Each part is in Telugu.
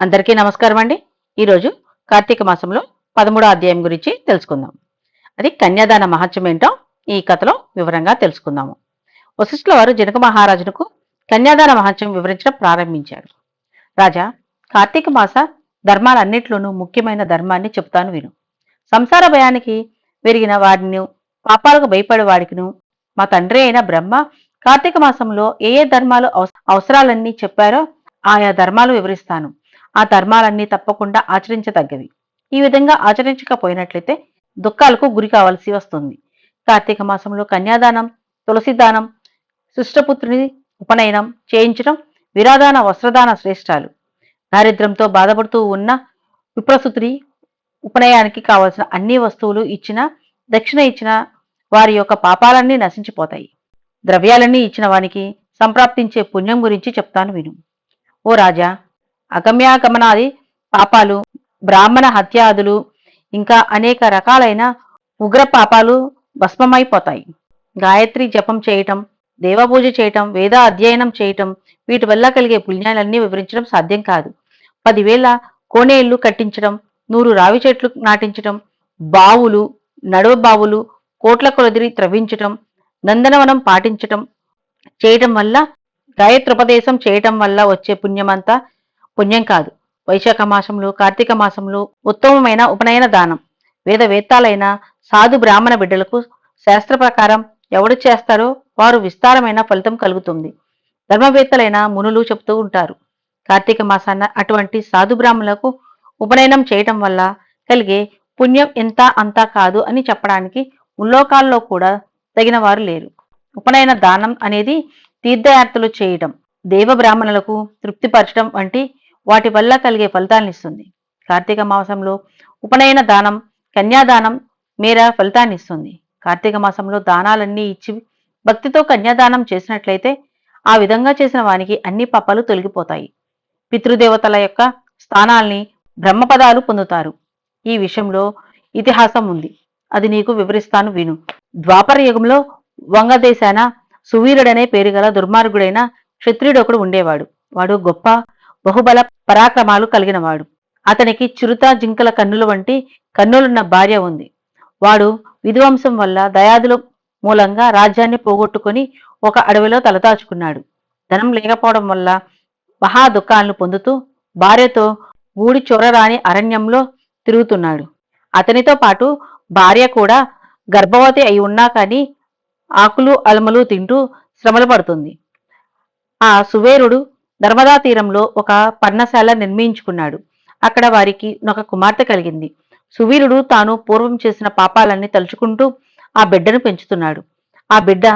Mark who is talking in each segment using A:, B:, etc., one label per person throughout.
A: అందరికీ నమస్కారం అండి. ఈరోజు కార్తీక మాసంలో పదమూడో అధ్యాయం గురించి తెలుసుకుందాం. అది కన్యాదాన మహత్యం ఏంటో ఈ కథలో వివరంగా తెలుసుకుందాము. వశిష్ఠుల వారు జనక మహారాజునకు కన్యాదాన మహత్యం వివరించడం ప్రారంభించారు రాజా కార్తీక మాస ధర్మాలన్నిట్లోనూ ముఖ్యమైన ధర్మాన్ని చెప్తాను విను. సంసార భయానికి పెరిగిన వాడిని పాపాలకు భయపడే వాడికిను మా తండ్రి అయిన బ్రహ్మ కార్తీక మాసంలో ఏ ఏ ధర్మాలు అవస- అవసరాలన్నీ చెప్పారో ఆయా ధర్మాలు వివరిస్తాను. ఆ ధర్మాలన్నీ తప్పకుండా ఆచరించదగ్గవి. ఈ విధంగా ఆచరించకపోయినట్లయితే దుఃఖాలకు గురి కావాల్సి వస్తుంది. కార్తీక మాసంలో కన్యాదానం తులసిదానం శిష్టపుత్రుని ఉపనయనం చేయించడం విరాదాన వస్త్రదాన శ్రేష్టాలు. దారిద్ర్యంతో బాధపడుతూ ఉన్న విప్రసుతుడి ఉపనయానికి కావలసిన అన్ని వస్తువులు ఇచ్చిన దక్షిణ ఇచ్చిన వారి యొక్క పాపాలన్నీ నశించిపోతాయి. ద్రవ్యాలన్నీ ఇచ్చిన వానికి సంప్రాప్తించే పుణ్యం గురించి చెప్తాను విను. ఓ రాజా అగమ్యాగమనాది పాపాలు బ్రాహ్మణ హత్యాదులు ఇంకా అనేక రకాలైన ఉగ్ర పాపాలు భస్మమైపోతాయి. గాయత్రి జపం చేయటం దేవపూజ చేయటం వేద అధ్యయనం చేయటం వీటి వల్ల కలిగే పుణ్యాలన్నీ వివరించడం సాధ్యం కాదు. పదివేల కోనేళ్ళు కట్టించడం నూరు రావి చెట్లు నాటించటం బావులు నడువ బావులు కోట్ల కొలదిరి త్రవ్వించటం నందనవనం పాటించటం చేయటం వల్ల గాయత్రోపదేశం చేయటం వల్ల వచ్చే పుణ్యమంతా పుణ్యం కాదు. వైశాఖ మాసంలో కార్తీక మాసంలో ఉత్తమమైన ఉపనయన దానం. వేద వేత్తాలైన సాధు బ్రాహ్మణ బిడ్డలకు శాస్త్ర ప్రకారం ఎవడు చేస్తారో వారు విస్తారమైన ఫలితం కలుగుతుంది. ధర్మవేత్తలైన మునులు చెబుతూ ఉంటారు. కార్తీక మాసాన అటువంటి సాధు బ్రాహ్మణులకు ఉపనయనం చేయటం వల్ల కలిగే పుణ్యం ఎంత అంతా కాదు అని చెప్పడానికి ముల్లోకాల్లో కూడా తగిన వారు లేరు. ఉపనయన దానం అనేది తీర్థయాత్రలు చేయటం దేవ బ్రాహ్మణులకు తృప్తిపరచడం వంటి వాటి వల్ల కలిగే ఫలితాలను ఇస్తుంది. కార్తీక మాసంలో ఉపనయన దానం కన్యాదానం మేర ఫలితాన్ని ఇస్తుంది. కార్తీక మాసంలో దానాలన్నీ ఇచ్చి భక్తితో కన్యాదానం చేసినట్లయితే ఆ విధంగా చేసిన వానికి అన్ని పాపాలు తొలగిపోతాయి. పితృదేవతల యొక్క స్థానాల్ని బ్రహ్మపదాలు పొందుతారు. ఈ విషయంలో ఇతిహాసం ఉంది. అది నీకు వివరిస్తాను విను. ద్వాపర యుగంలో వంగదేశాన సువీరుడనే పేరు గల దుర్మార్గుడైన క్షత్రియుడు ఒకడు ఉండేవాడు. వాడు గొప్ప బహుబల పరాక్రమాలు కలిగినవాడు. అతనికి చిరుత జింకల కన్నుల వంటి కన్నులున్న భార్య ఉంది. వాడు విధ్వంసం వల్ల దయాదుల మూలంగా రాజ్యాన్ని పోగొట్టుకుని ఒక అడవిలో తలదాచుకున్నాడు. ధనం లేకపోవడం వల్ల మహా దుఃఖాలను పొందుతూ భార్యతో ఊడి చొరరాని అరణ్యంలో తిరుగుతున్నాడు. అతనితో పాటు భార్య కూడా గర్భవతి అయి ఉన్నా కానీ ఆకులు అలమలు తింటూ శ్రమలు పడుతుంది. ఆ సువేరుడు నర్మదా తీరంలో ఒక పర్ణశాల నిర్మించుకున్నాడు. అక్కడ వారికి ఒక కుమార్తె కలిగింది. సువీరుడు తాను పూర్వం చేసిన పాపాలన్నీ తలుచుకుంటూ ఆ బిడ్డను పెంచుతున్నాడు. ఆ బిడ్డ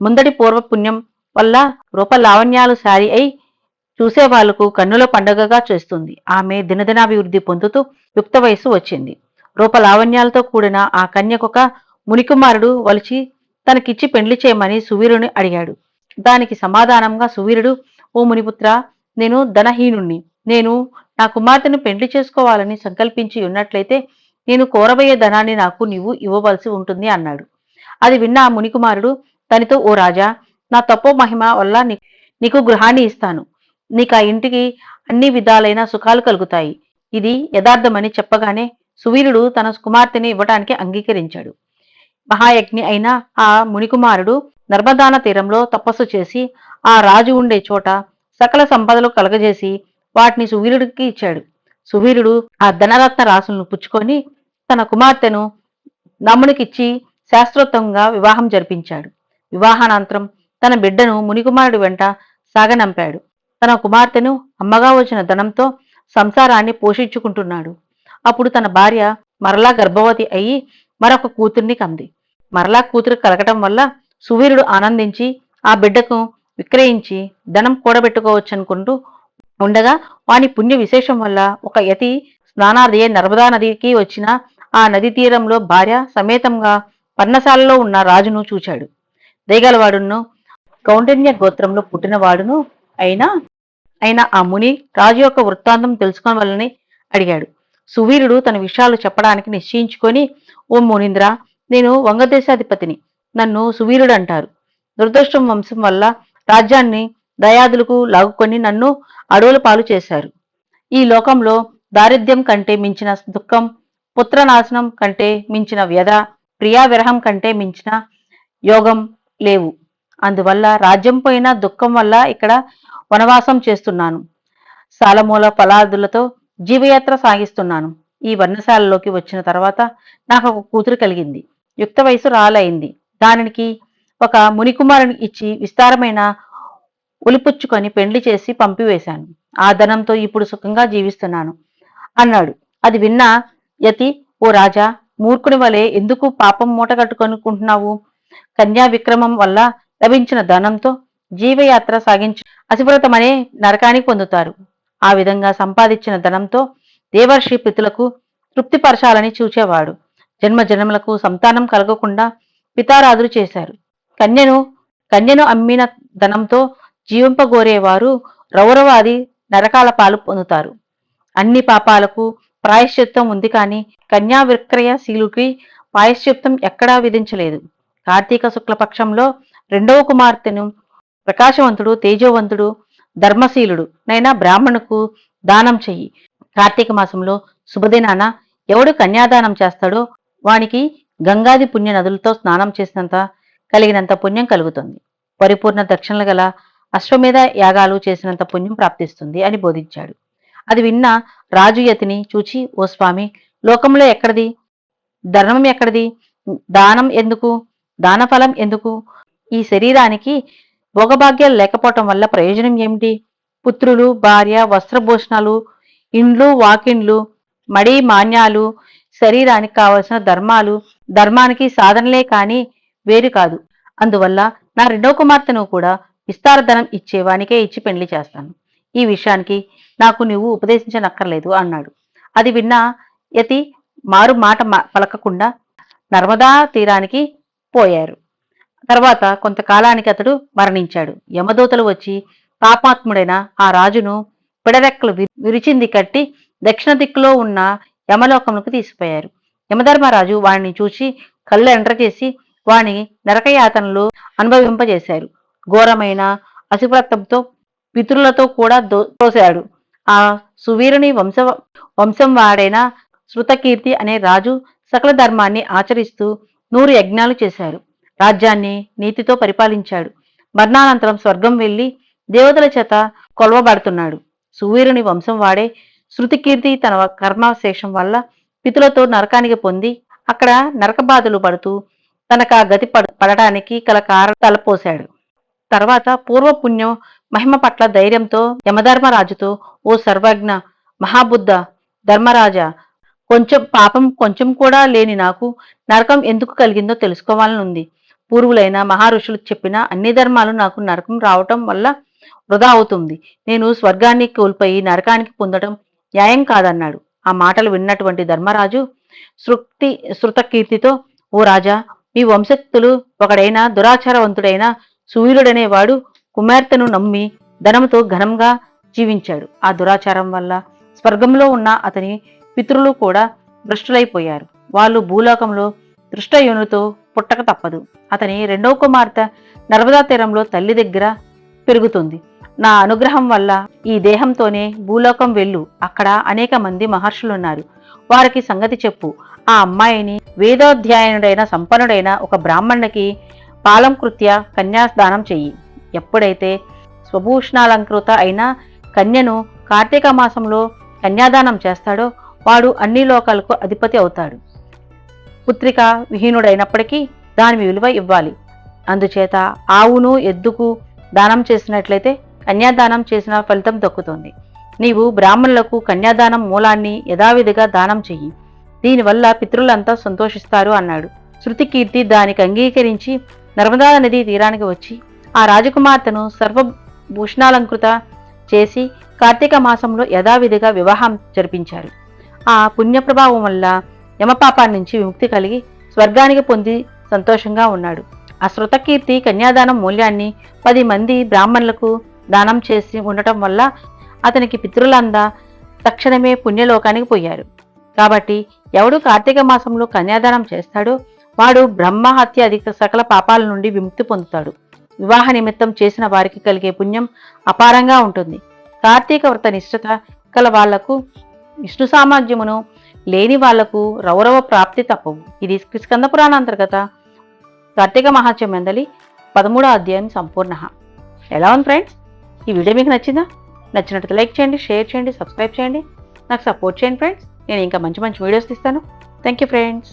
A: ముందటి పూర్వ పుణ్యం వల్ల రూపలావణ్యాలు సారి అయి చూసే వాళ్ళకు కన్నుల పండగగా చేస్తుంది. ఆమె దినదినాభివృద్ధి పొందుతూ యుక్త వయస్సు వచ్చింది. రూపలావణ్యాలతో కూడిన ఆ కన్యకొక మునికుమారుడు వలిచి తనకిచ్చి పెండ్లి చేయమని సువీరుని అడిగాడు. దానికి సమాధానంగా సువీరుడు ఓ మునిపుత్ర నేను ధనహీనుణ్ణి. నేను నా కుమార్తెను పెండ్లి చేసుకోవాలని సంకల్పించి ఉన్నట్లయితే నేను కోరబోయే ధనాన్ని నాకు నీవు ఇవ్వవలసి ఉంటుంది అన్నాడు. అది విన్న ఆ మునికుమారుడు తనతో ఓ రాజా నా తపో మహిమ వల్ల నీకు గృహాన్ని ఇస్తాను. నీకు ఆ ఇంటికి అన్ని విధాలైన సుఖాలు కలుగుతాయి. ఇది యథార్థమని చెప్పగానే సువీరుడు తన కుమార్తెని ఇవ్వడానికి అంగీకరించాడు. మహాయజ్ఞి అయిన ఆ మునికుమారుడు నర్మదాన తీరంలో తపస్సు చేసి ఆ రాజు ఉండే చోట సకల సంపదలు కలగజేసి వాటిని సువీరుడికి ఇచ్చాడు. సువీరుడు ఆ ధనరత్న రాసులను పుచ్చుకొని తన కుమార్తెను నమ్మునికిచ్చి శాస్త్రోత్తంగా వివాహం జరిపించాడు. వివాహానంతరం తన బిడ్డను మునికుమారుడి వెంట సాగనంపాడు. తన కుమార్తెను అమ్మగా వచ్చిన ధనంతో సంసారాన్ని పోషించుకుంటున్నాడు. అప్పుడు తన భార్య మరలా గర్భవతి అయి మరొక కూతుర్ని కంది. మరలా కూతురు కలగటం వల్ల సువీరుడు ఆనందించి ఆ బిడ్డకు విక్రయించి ధనం కూడబెట్టుకోవచ్చనుకుంటూ ఉండగా వాని పుణ్య విశేషం వల్ల ఒక యతి స్నానార్థి నర్మదా నదికి వచ్చిన ఆ నది తీరంలో భార్య సమేతంగా పర్ణశాలలో ఉన్న రాజును చూచాడు. దేగలవాడును కౌండన్య గోత్రంలో పుట్టినవాడును అయినా అయిన ఆ ముని రాజు యొక్క వృత్తాంతం తెలుసుకోవాలని అడిగాడు. సువీరుడు తన విషయాలు చెప్పడానికి నిశ్చయించుకొని ఓ మునీంద్ర నేను వంగదేశాధిపతిని నన్ను సువీరుడు అంటారు. దురదృష్టం వంశం వల్ల రాజ్యాన్ని దయాదులకు లాగుకొని నన్ను అడవుల పాలు చేశారు. ఈ లోకంలో దారిద్ర్యం కంటే మించిన దుఃఖం పుత్రనాశనం కంటే మించిన వ్యధ ప్రియా విరహం కంటే మించిన యోగం లేవు. అందువల్ల రాజ్యం పోయిన దుఃఖం వల్ల ఇక్కడ వనవాసం చేస్తున్నాను. సాలమూల ఫలాదులతో జీవయాత్ర సాగిస్తున్నాను. ఈ వర్ణశాలలోకి వచ్చిన తర్వాత నాకు ఒక కూతురు కలిగింది. యుక్త వయసు రాలైంది. దానికి ఒక మునికుమారుని ఇచ్చి విస్తారమైన ఉలిపుచ్చుకొని పెండ్లి చేసి పంపివేశాను. ఆ ధనంతో ఇప్పుడు సుఖంగా జీవిస్తున్నాను అన్నాడు. అది విన్న యతి ఓ రాజా మూర్ఖుని వలె ఎందుకు పాపం మూట కట్టుకొనుకుంటున్నావు? కన్యా విక్రమం వల్ల లభించిన ధనంతో జీవయాత్ర సాగించు అశుభ్రతమనే నరకాన్ని పొందుతారు. ఆ విధంగా సంపాదించిన ధనంతో దేవర్షి పితులకు తృప్తిపరచాలని చూచేవాడు. జన్మ జన్మలకు సంతానం కలగకుండా పితారాదులు చేశారు. కన్యను కన్యను అమ్మిన ధనంతో జీవింపగోరేవారు రౌరవాది నరకాల పాలు పొందుతారు. అన్ని పాపాలకు ప్రాయశ్చిత్తం ఉంది కానీ కన్యా విక్రయశీలుకి ప్రాయశ్చిత్తం ఎక్కడా విధించలేదు. కార్తీక శుక్లపక్షంలో రెండవ కుమార్తెను ప్రకాశవంతుడు తేజోవంతుడు ధర్మశీలుడు నైనా బ్రాహ్మణుకు దానం చెయ్యి. కార్తీక మాసంలో శుభదినాన ఎవడు కన్యాదానం చేస్తాడో వానికి గంగాది పుణ్య నదులతో స్నానం చేసినంత కలిగినంత పుణ్యం కలుగుతుంది. పరిపూర్ణ దక్షిణలు గల అశ్వమేధ యాగాలు చేసినంత పుణ్యం ప్రాప్తిస్తుంది అని బోధించాడు. అది విన్న రాజు యతిని చూచి ఓ స్వామి లోకంలో ఎక్కడిది? ధర్మం ఎక్కడిది? దానం ఎందుకు? దానఫలం ఎందుకు? ఈ శరీరానికి భోగభాగ్యాలు లేకపోవటం వల్ల ప్రయోజనం ఏమిటి? పుత్రులు భార్య వస్త్రభూషణాలు ఇండ్లు వాకిండ్లు మడి మాన్యాలు శరీరానికి కావలసిన ధర్మాలు ధర్మానికి సాధనలే కానీ వేరు కాదు. అందువల్ల నా రెండో కుమార్తెను కూడా విస్తార ధనం ఇచ్చేవానికే ఇచ్చి పెళ్ళి చేస్తాను. ఈ విషయానికి నాకు నువ్వు ఉపదేశించనక్కర్లేదు అన్నాడు. అది విన్న యతి మారు మాట పలకకుండా నర్మదా తీరానికి పోయారు. తర్వాత కొంతకాలానికి అతడు మరణించాడు. యమదూతలు వచ్చి పాపాత్ముడైన ఆ రాజును పిడరెక్కలు వి- విరిచింది కట్టి దక్షిణ దిక్కులో ఉన్న యమలోకములకు తీసిపోయారు. యమధర్మరాజు వాణ్ణి చూసి కళ్ళు ఎండ్ర చేసి వాని నరకయాతనలు అనుభవింపజేశారు ఘోరమైన అశుభ్రతంతో పితృలతో కూడా దో- ఆ సువీరుని వంశ వంశం వాడైన శృతకీర్తి అనే రాజు సకల ధర్మాన్ని ఆచరిస్తూ నూరు యజ్ఞాలు చేశారు రాజ్యాన్ని నీతితో పరిపాలించాడు. మరణానంతరం స్వర్గం వెళ్ళి దేవతల చేత కొలవబడుతున్నాడు. సువీరుని వంశం వాడే శృతికీర్తి తన కర్మశేషం వల్ల పితులతో నరకానికి పొంది అక్కడ నరక బాధలు పడుతూ తనకు ఆ గతి పడ పడటానికి గల కారణం తలపోశాడు. తర్వాత పూర్వపుణ్యం మహిమ పట్ల ధైర్యంతో యమధర్మరాజుతో ఓ సర్వజ్ఞ మహాబుద్ధ ధర్మరాజా కొంచెం పాపం కొంచెం కూడా లేని నాకు నరకం ఎందుకు కలిగిందో తెలుసుకోవాలని ఉంది పూర్వులైన మహారుషులు చెప్పిన అన్ని ధర్మాలు నాకు నరకం రావటం వల్ల వృధా అవుతుంది. నేను స్వర్గాన్ని కోల్పోయి నరకానికి పొందడం న్యాయం కాదన్నాడు. ఆ మాటలు విన్నటువంటి ధర్మరాజు శృక్తి శృతకీర్తితో ఓ రాజా ఈ వంశస్థులు ఒకడైన దురాచారవంతుడైన సూర్యుడనేవాడు కుమార్తెను నమ్మి ధనముతో ఘనంగా జీవించాడు. ఆ దురాచారం వల్ల స్వర్గంలో ఉన్న అతని పితృలు కూడా భ్రష్టులైపోయారు. వాళ్ళు భూలోకంలో దృష్టయునుతో పుట్టక తప్పదు. అతని రెండవ కుమార్తె నర్మదా తీరంలో తల్లి దగ్గర పెరుగుతుంది. నా అనుగ్రహం వల్ల ఈ దేహంతోనే భూలోకం వెళ్ళు. అక్కడ అనేక మంది మహర్షులున్నారు. వారికి సంగతి చెప్పు. ఆ అమ్మాయిని వేదోధ్యాయనుడైన సంపన్నుడైన ఒక బ్రాహ్మణుడికి పాలంకృత్య కన్యాస్దానం చెయ్యి. ఎప్పుడైతే స్వభూషణాలంకృత అయిన కన్యను కార్తీక మాసంలో కన్యాదానం చేస్తాడో వాడు అన్ని లోకాలకు అధిపతి అవుతాడు. పుత్రిక విహీనుడైనప్పటికీ దాని విలువ ఇవ్వాలి. అందుచేత ఆవును ఎద్దుకు దానం చేసినట్లయితే కన్యాదానం చేసిన ఫలితం దక్కుతుంది. నీవు బ్రాహ్మణులకు కన్యాదానం మూలాన్ని యథావిధిగా దానం చెయ్యి. దీనివల్ల పితరులంతా సంతోషిస్తారు అన్నాడు. శృతికీర్తి దానికి అంగీకరించి నర్మదా నది తీరానికి వచ్చి ఆ రాజకుమార్తెను సర్వభూషణాలంకృత చేసి కార్తీక మాసంలో యథావిధిగా వివాహం జరిపించారు. ఆ పుణ్యప్రభావం వల్ల యమపాపాన్ని నుంచి విముక్తి కలిగి స్వర్గానికి పొంది సంతోషంగా ఉన్నాడు. ఆ శృతకీర్తి కన్యాదానం మూల్యాన్ని పది మంది బ్రాహ్మణులకు దానం చేసి ఉండటం వల్ల అతనికి పితృలందా తక్షణమే పుణ్యలోకానికి పోయారు. కాబట్టి ఎవడు కార్తీక మాసంలో కన్యాదానం చేస్తాడో వాడు బ్రహ్మ హత్య అధిక సకల పాపాల నుండి విముక్తి పొందుతాడు. వివాహ నిమిత్తం చేసిన వారికి కలిగే పుణ్యం అపారంగా ఉంటుంది. కార్తీక వ్రత నిష్ఠత కల వాళ్ళకు విష్ణు సామర్థ్యమును లేని వాళ్ళకు రౌరవ ప్రాప్తి తప్పవు. ఇది స్కంద పురాణ అంతర్గత కార్తీక మహాత్యం ఎందలి పదమూడో అధ్యాయం సంపూర్ణ. ఎలా ఉంది ఫ్రెండ్స్ ఈ వీడియో మీకు నచ్చిందా? నచ్చినట్టు లైక్ చేయండి షేర్ చేయండి సబ్స్క్రైబ్ చేయండి. నాకు సపోర్ట్ చేయండి ఫ్రెండ్స్ నేను ఇంకా మంచి మంచి వీడియోస్ తీస్తాను. Thank you friends